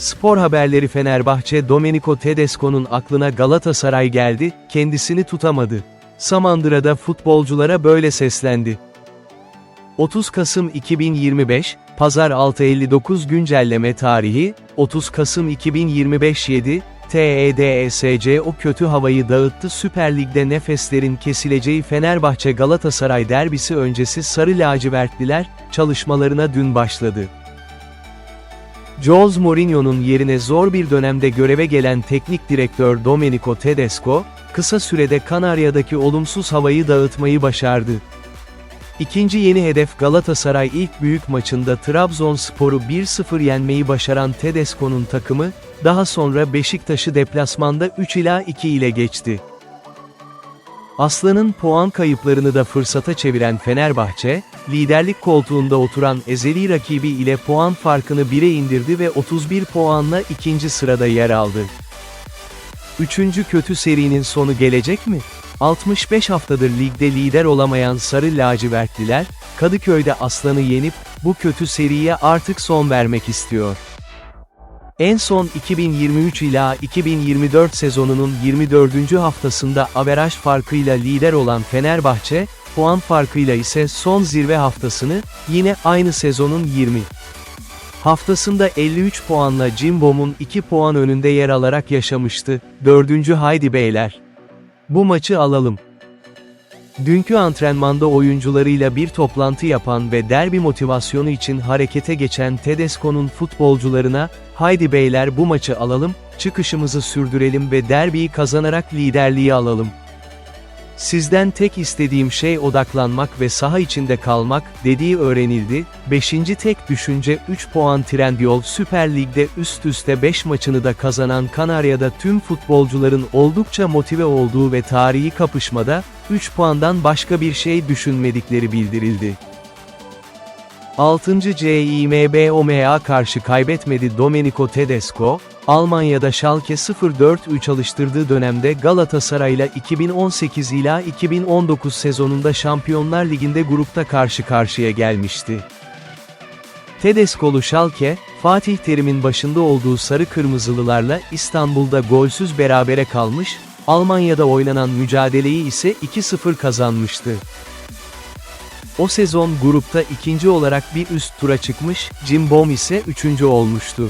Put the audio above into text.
Spor haberleri Fenerbahçe Domenico Tedesco'nun aklına Galatasaray geldi, kendisini tutamadı. Samandıra'da futbolculara böyle seslendi. 30 Kasım 2025, Pazar 6.59 güncelleme tarihi, 30 Kasım 2025 7, TEDSC o kötü havayı dağıttı Süper Lig'de nefeslerin kesileceği Fenerbahçe Galatasaray derbisi öncesi Sarı Lacivertliler, çalışmalarına dün başladı. Jose Mourinho'nun yerine zor bir dönemde göreve gelen teknik direktör Domenico Tedesco, kısa sürede Kanarya'daki olumsuz havayı dağıtmayı başardı. İkinci yeni hedef Galatasaray ilk büyük maçında Trabzonspor'u 1-0 yenmeyi başaran Tedesco'nun takımı, daha sonra Beşiktaş'ı deplasmanda 3 ila 2 ile geçti. Aslan'ın puan kayıplarını da fırsata çeviren Fenerbahçe, liderlik koltuğunda oturan ezeli rakibi ile puan farkını 1'e indirdi ve 31 puanla ikinci sırada yer aldı. Üçüncü kötü serinin sonu gelecek mi? 65 haftadır ligde lider olamayan Sarı Lacivertliler, Kadıköy'de Aslan'ı yenip, bu kötü seriye artık son vermek istiyor. En son 2023 ila 2024 sezonunun 24. haftasında averaj farkıyla lider olan Fenerbahçe, puan farkıyla ise son zirve haftasını, yine aynı sezonun 20. Haftasında 53 puanla Cimbom'un 2 puan önünde yer alarak yaşamıştı. 4. Haydi beyler. Bu maçı alalım. Dünkü antrenmanda oyuncularıyla bir toplantı yapan ve derbi motivasyonu için harekete geçen Tedesco'nun futbolcularına, haydi beyler bu maçı alalım, çıkışımızı sürdürelim ve derbiyi kazanarak liderliği alalım. Sizden tek istediğim şey odaklanmak ve saha içinde kalmak, dediği öğrenildi. 5. tek düşünce 3 puan Trendyol Süper Lig'de üst üste 5 maçını da kazanan Kanarya'da tüm futbolcuların oldukça motive olduğu ve tarihi kapışmada, 3 puandan başka bir şey düşünmedikleri bildirildi. 6. CİMBOMA karşı kaybetmedi Domenico Tedesco, Almanya'da Schalke 04'ü çalıştırdığı dönemde Galatasaray'la 2018 ila 2019 sezonunda Şampiyonlar Ligi'nde grupta karşı karşıya gelmişti. Tedesco'lu Schalke, Fatih Terim'in başında olduğu sarı kırmızılılarla İstanbul'da golsüz berabere kalmış, Almanya'da oynanan mücadeleyi ise 2-0 kazanmıştı. O sezon grupta ikinci olarak bir üst tura çıkmış, Jim Bom ise üçüncü olmuştu.